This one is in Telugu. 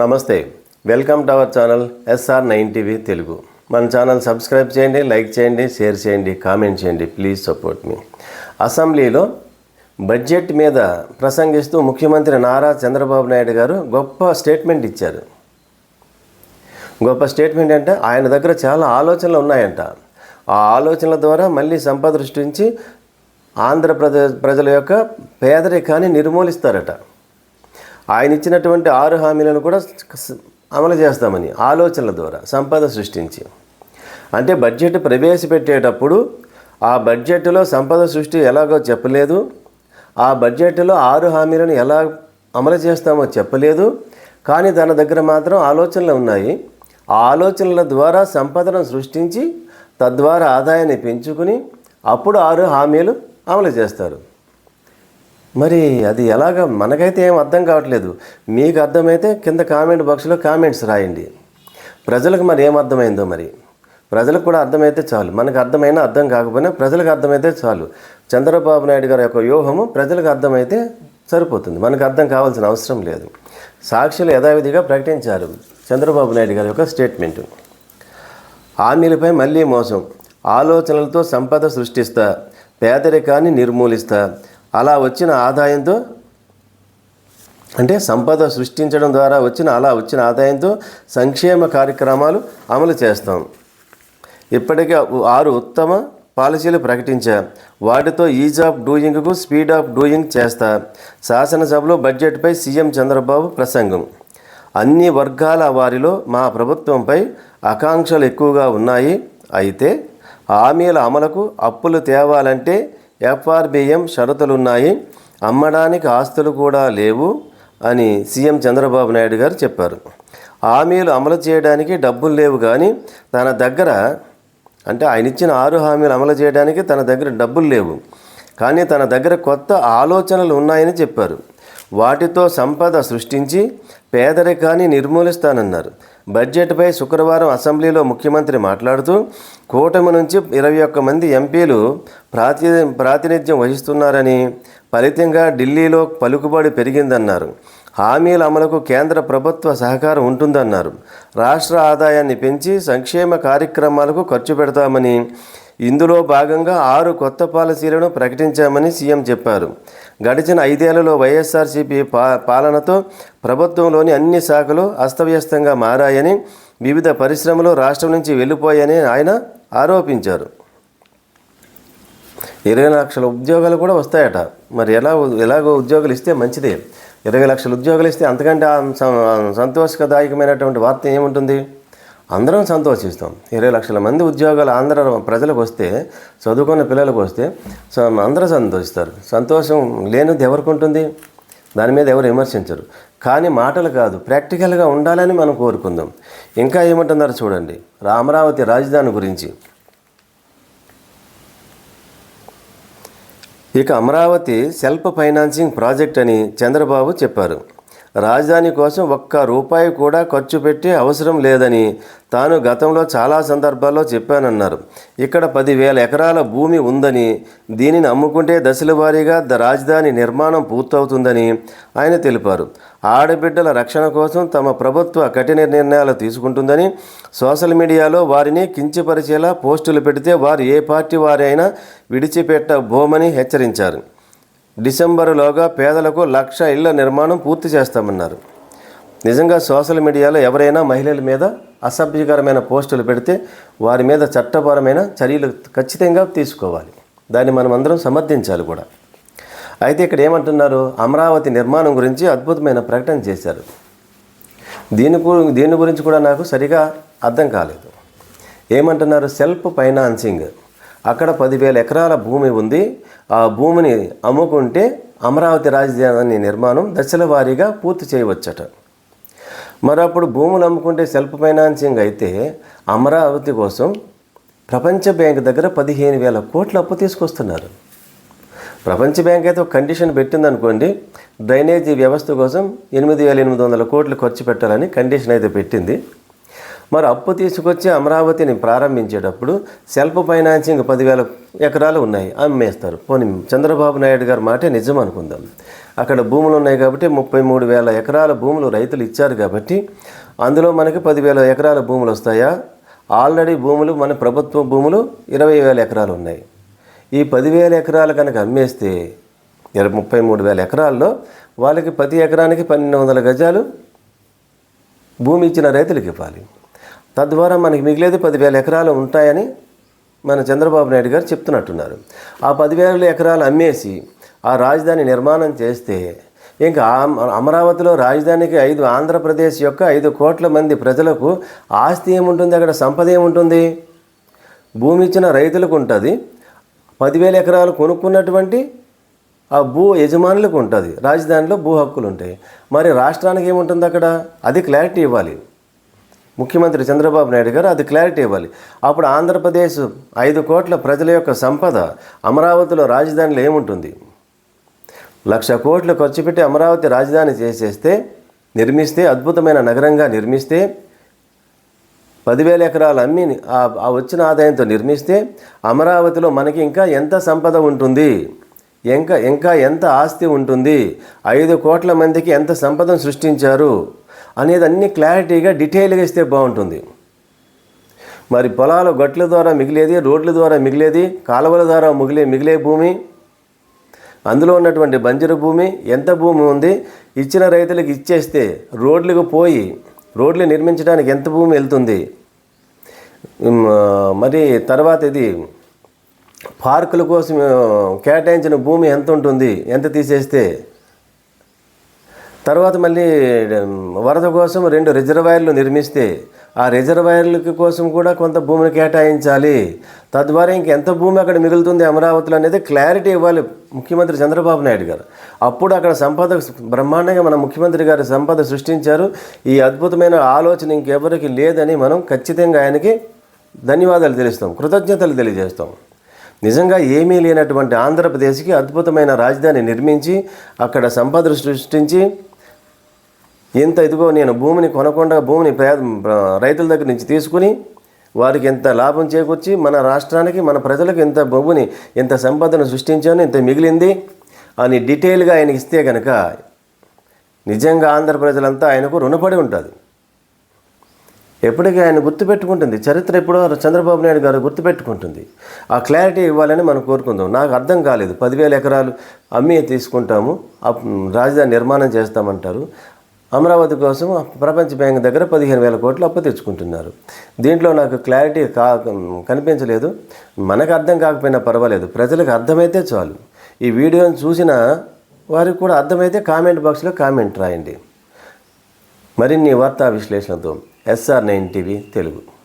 నమస్తే welcome to our channel SR nine TV Telugu. మన ఛానల్ సబ్స్క్రైబ్ చేయండి లైక్ చేయండి షేర్ చేయండి కామెంట్ చేయండి ప్లీజ్ సపోర్ట్ మీ. అసెంబ్లీలో బడ్జెట్ మీద ప్రసంగిస్తూ ముఖ్యమంత్రి నారా చంద్రబాబు నాయుడు గారు గొప్ప స్టేట్మెంట్ ఇచ్చారు. గొప్ప స్టేట్మెంట్ అంటే ఆయన దగ్గర చాలా ఆలోచనలు ఉన్నాయంట. ఆ ఆలోచనల ద్వారా మళ్ళీ సంపద సృష్టించి ఆంధ్రప్రదేశ్ ప్రజల యొక్క పేదరికాన్ని నిర్మూలిస్తారట. ఆయన ఇచ్చినటువంటి ఆరు హామీలను కూడా అమలు చేస్తామని ఆలోచనల ద్వారా సంపద సృష్టించి. అంటే బడ్జెట్ ప్రవేశపెట్టేటప్పుడు ఆ బడ్జెట్లో సంపద సృష్టి ఎలాగో చెప్పలేదు ఆ బడ్జెట్లో ఆరు హామీలను ఎలా అమలు చేస్తామో చెప్పలేదు కానీ తన దగ్గర మాత్రం ఆలోచనలు ఉన్నాయి. ఆ ఆలోచనల ద్వారా సంపదను సృష్టించి తద్వారా ఆదాయాన్ని పెంచుకుని అప్పుడు ఆరు హామీలు అమలు చేస్తారు. మరి అది ఎలాగ మనకైతే ఏం అర్థం కావట్లేదు. మీకు అర్థమైతే కింద కామెంట్ బాక్స్లో కామెంట్స్ రాయండి. ప్రజలకు మరి ఏం అర్థమైందో మరి? ప్రజలకు కూడా అర్థమైతే చాలు. మనకు అర్థమైనా అర్థం కాకపోయినా ప్రజలకు అర్థమైతే చాలు. చంద్రబాబు నాయుడు గారి యొక్క వ్యూహము ప్రజలకు అర్థమైతే సరిపోతుంది. మనకు అర్థం కావాల్సిన అవసరం లేదు. సాక్షులు యథావిధిగా ప్రకటించారు చంద్రబాబు నాయుడు గారి యొక్క స్టేట్మెంటు. హామీలపై మళ్ళీ మోసం. ఆలోచనలతో సంపద సృష్టిస్తా పేదరికాన్ని నిర్మూలిస్తా అలా వచ్చిన ఆదాయంతో అంటే సంపద సృష్టించడం ద్వారా వచ్చిన అలా వచ్చిన ఆదాయంతో సంక్షేమ కార్యక్రమాలు అమలు చేస్తాం. ఇప్పటికే ఆరు ఉత్తమ పాలసీలు ప్రకటించా. వాటితో ఈజ్ ఆఫ్ డూయింగ్కు స్పీడ్ ఆఫ్ డూయింగ్ చేస్తా. శాసనసభలో బడ్జెట్పై సీఎం చంద్రబాబు ప్రసంగం. అన్ని వర్గాల వారిలో మా ప్రభుత్వంపై ఆకాంక్షలు ఎక్కువగా ఉన్నాయి. అయితే హామీల అమలుకు అప్పులు తేవాలంటే ఎఫ్ఆర్బిఎం షరతులున్నాయి అమ్మడానికి ఆస్తులు కూడా లేవు అని సీఎం చంద్రబాబు నాయుడు గారు చెప్పారు. హామీలు అమలు చేయడానికి డబ్బులు లేవు కానీ తన దగ్గర అంటే ఆయన ఇచ్చిన ఆరు హామీలు అమలు చేయడానికి తన దగ్గర డబ్బులు లేవు. కానీ తన దగ్గర కొత్త ఆలోచనలు ఉన్నాయని చెప్పారు. వాటితో సంపద సృష్టించి పేదరికాన్ని నిర్మూలిస్తానన్నారు. బడ్జెట్పై శుక్రవారం అసెంబ్లీలో ముఖ్యమంత్రి మాట్లాడుతూ కూటమి నుంచి ఇరవై ఒక్క మంది ఎంపీలు ప్రాతి ప్రాతినిధ్యం వహిస్తున్నారని ఫలితంగా ఢిల్లీలో పలుకుబడి పెరిగిందన్నారు. హామీల అమలుకు కేంద్ర ప్రభుత్వ సహకారం ఉంటుందన్నారు. రాష్ట్ర ఆదాయాన్ని పెంచి సంక్షేమ కార్యక్రమాలకు ఖర్చు పెడతామని ఇందులో భాగంగా ఆరు కొత్త పాలసీలను ప్రకటించామని సీఎం చెప్పారు. గడిచిన ఐదేళ్ళలో వైఎస్ఆర్సీపీ పా పాలనతో ప్రభుత్వంలోని అన్ని శాఖలు అస్తవ్యస్తంగా మారాయని వివిధ పరిశ్రమలు రాష్ట్రం నుంచి వెళ్ళిపోయాయని ఆయన ఆరోపించారు. ఇరవై లక్షల ఉద్యోగాలు కూడా వస్తాయట. మరి ఎలా ఎలాగో ఉద్యోగాలు ఇస్తే మంచిదే. ఇరవై లక్షల ఉద్యోగాలు ఇస్తే అంతకంటే ఆ సంతోషదాయకమైనటువంటి వార్త ఏముంటుంది? అందరం సంతోషిస్తాం. ఇరవై లక్షల మంది ఉద్యోగాలు ఆంధ్ర ప్రజలకు వస్తే చదువుకున్న పిల్లలకు వస్తే అందరూ సంతోషిస్తారు. సంతోషం లేనిది ఎవరికి ఉంటుంది? దాని మీద ఎవరు విమర్శించరు. కానీ మాటలు కాదు ప్రాక్టికల్గా ఉండాలని మనం కోరుకుందాం. ఇంకా ఏమంటున్నారు చూడండి. అమరావతి రాజధాని గురించి. ఇక అమరావతి సెల్ఫ్ ఫైనాన్సింగ్ ప్రాజెక్ట్ అని చంద్రబాబు చెప్పారు. రాజధాని కోసం ఒక్క రూపాయి కూడా ఖర్చు పెట్టే అవసరం లేదని తాను గతంలో చాలా సందర్భాల్లో చెప్పానన్నారు. ఇక్కడ పదివేల ఎకరాల భూమి ఉందని దీనిని అమ్ముకుంటే దశల వారీగా రాజధాని నిర్మాణం పూర్తవుతుందని ఆయన తెలిపారు. ఆడబిడ్డల రక్షణ కోసం తమ ప్రభుత్వ కఠిన నిర్ణయాలు తీసుకుంటుందని సోషల్ మీడియాలో వారిని కించపరిచేలా పోస్టులు పెడితే వారు ఏ పార్టీ వారైనా విడిచిపెట్టబోమని హెచ్చరించారు. డిసెంబరులోగా పేదలకు లక్ష ఇళ్ళ నిర్మాణం పూర్తి చేస్తామన్నారు. నిజంగా సోషల్ మీడియాలో ఎవరైనా మహిళల మీద అసభ్యకరమైన పోస్టులు పెడితే వారి మీద చట్టపరమైన చర్యలు ఖచ్చితంగా తీసుకోవాలి. దాన్ని మనం అందరం సమర్థించాలి కూడా. అయితే ఇక్కడ ఏమంటున్నారు? అమరావతి నిర్మాణం గురించి అద్భుతమైన ప్రకటన చేశారు. దీని గు- దీని గురించి కూడా నాకు సరిగా అర్థం కాలేదు. ఏమంటున్నారు? Self financing. అక్కడ పదివేల ఎకరాల భూమి ఉంది. ఆ భూమిని అమ్ముకుంటే అమరావతి రాజధాని నిర్మాణం దశల వారీగా పూర్తి చేయవచ్చట. మరి అప్పుడు భూములు అమ్ముకుంటే సెల్ఫ్ ఫైనాన్సింగ్ అయితే అమరావతి కోసం ప్రపంచ బ్యాంక్ దగ్గర పదిహేను వేల కోట్ల అప్పు తీసుకొస్తున్నారు. ప్రపంచ బ్యాంక్ అయితే ఒక కండిషన్ పెట్టిందనుకోండి డ్రైనేజీ వ్యవస్థ కోసం ఎనిమిది వేల ఎనిమిది వందల కోట్లు ఖర్చు పెట్టాలని కండిషన్ అయితే పెట్టింది. మరి అప్పు తీసుకొచ్చి అమరావతిని ప్రారంభించేటప్పుడు సెల్ఫ్ ఫైనాన్సింగ్ పదివేల ఎకరాలు ఉన్నాయి అమ్మేస్తారు. పోనీ చంద్రబాబు నాయుడు గారి మాటే నిజం అనుకుందాం అక్కడ భూములు ఉన్నాయి కాబట్టి ముప్పై మూడు వేల ఎకరాల భూములు రైతులు ఇచ్చారు కాబట్టి అందులో మనకి పదివేల ఎకరాల భూములు వస్తాయా? ఆల్రెడీ భూములు మన ప్రభుత్వ భూములు ఇరవై వేల ఎకరాలు ఉన్నాయి. ఈ పదివేల ఎకరాలు కనుక అమ్మేస్తే ఇరవై ముప్పై మూడు వేల ఎకరాల్లో వాళ్ళకి ప్రతి ఎకరానికి పన్నెండు వందల గజాలు భూమి ఇచ్చిన రైతులకు ఇవ్వాలి. తద్వారా మనకి మిగిలేదు పదివేల ఎకరాలు ఉంటాయని మన చంద్రబాబు నాయుడు గారు చెప్తున్నట్టున్నారు. ఆ పదివేల ఎకరాలు అమ్మేసి ఆ రాజధాని నిర్మాణం చేస్తే ఇంకా అమరావతిలో రాజధానికి ఐదు ఆంధ్రప్రదేశ్ యొక్క ఐదు కోట్ల మంది ప్రజలకు ఆస్తి ఏముంటుంది? అక్కడ సంపద ఏముంటుంది? భూమి ఇచ్చిన రైతులకు ఉంటుంది. పదివేల ఎకరాలు కొనుక్కున్నటువంటి ఆ భూ యజమానులకు ఉంటుంది. రాజధానిలో భూ హక్కులు ఉంటాయి. మరి రాష్ట్రానికి ఏముంటుంది అక్కడ? అది క్లారిటీ ఇవ్వాలి. ముఖ్యమంత్రి చంద్రబాబు నాయుడు గారు అది క్లారిటీ ఇవ్వాలి. అప్పుడు ఆంధ్రప్రదేశ్ ఐదు కోట్ల ప్రజల యొక్క సంపద అమరావతిలో రాజధానిలో ఏముంటుంది? లక్ష కోట్లు ఖర్చు పెట్టి అమరావతి రాజధాని చేసేస్తే నిర్మిస్తే అద్భుతమైన నగరంగా నిర్మిస్తే పదివేల ఎకరాలు అమ్మి ఆ వచ్చిన ఆదాయంతో నిర్మిస్తే అమరావతిలో మనకి ఇంకా ఎంత సంపద ఉంటుంది? ఇంకా ఇంకా ఎంత ఆస్తి ఉంటుంది? ఐదు కోట్ల మందికి ఎంత సంపదను సృష్టించారు? అనేది అన్ని క్లారిటీగా డీటెయిల్గా ఇస్తే బాగుంటుంది. మరి పొలాలు గట్ల ద్వారా మిగిలేది రోడ్ల ద్వారా మిగిలేది కాలువల ద్వారా మిగిలే మిగిలే భూమి అందులో ఉన్నటువంటి బంజరు భూమి ఎంత భూమి ఉంది ఇచ్చిన రైతులకు ఇచ్చేస్తే రోడ్లకు పోయి రోడ్లు నిర్మించడానికి ఎంత భూమి వెళ్తుంది. మరి తర్వాత ఇది పార్కుల కోసం కేటాయించిన భూమి ఎంత ఉంటుంది ఎంత తీసేస్తే తర్వాత మళ్ళీ వరద కోసం రెండు రిజర్వాయర్లు నిర్మిస్తే ఆ రిజర్వాయర్లకి కోసం కూడా కొంత భూమిని కేటాయించాలి. తద్వారా ఇంకెంత భూమి అక్కడ మిగులుతుంది అమరావతిలో అనేది క్లారిటీ ఇవ్వాలి ముఖ్యమంత్రి చంద్రబాబు నాయుడు గారు. అప్పుడు అక్కడ సంపద బ్రహ్మాండంగా మన ముఖ్యమంత్రి గారు సంపద సృష్టించారు. ఈ అద్భుతమైన ఆలోచన ఇంకెవరికి లేదని మనం ఖచ్చితంగా ఆయనకి ధన్యవాదాలు తెలుస్తాం కృతజ్ఞతలు తెలియజేస్తాం. నిజంగా ఏమీ లేనటువంటి ఆంధ్రప్రదేశ్కి అద్భుతమైన రాజధాని నిర్మించి అక్కడ సంపద సృష్టించి ఇంత ఇదిగో నేను భూమిని కొనకుండా భూమిని పేద రైతుల దగ్గర నుంచి తీసుకుని వారికి ఎంత లాభం చేకూర్చి మన రాష్ట్రానికి మన ప్రజలకు ఇంత భూమిని ఇంత సంపదను సృష్టించాను ఇంత మిగిలింది అని డీటెయిల్గా ఆయనకి ఇస్తే కనుక నిజంగా ఆంధ్ర ప్రజలంతా ఆయనకు రుణపడి ఉంటుంది ఎప్పటికీ ఆయన గుర్తుపెట్టుకుంటుంది చరిత్ర ఎప్పుడో చంద్రబాబు నాయుడు గారు గుర్తుపెట్టుకుంటుంది ఆ క్లారిటీ ఇవ్వాలని మనం కోరుకుందాం. నాకు అర్థం కాలేదు. పదివేల ఎకరాలు అమ్మి తీసుకుంటాము. రాజధాని నిర్మాణం చేస్తామంటారు. అమరావతి కోసం ప్రపంచ బ్యాంక్ దగ్గర పదిహేను వేల కోట్లు అప్పు తెచ్చుకుంటున్నారు. దీంట్లో నాకు క్లారిటీ కా కనిపించలేదు. మనకు అర్థం కాకపోయినా పర్వాలేదు. ప్రజలకు అర్థమైతే చాలు. ఈ వీడియోని చూసిన వారికి కూడా అర్థమైతే కామెంట్ బాక్స్లో కామెంట్ రాయండి. మరిన్ని వార్తా విశ్లేషణతో ఎస్ఆర్ నైన్ టీవీ తెలుగు.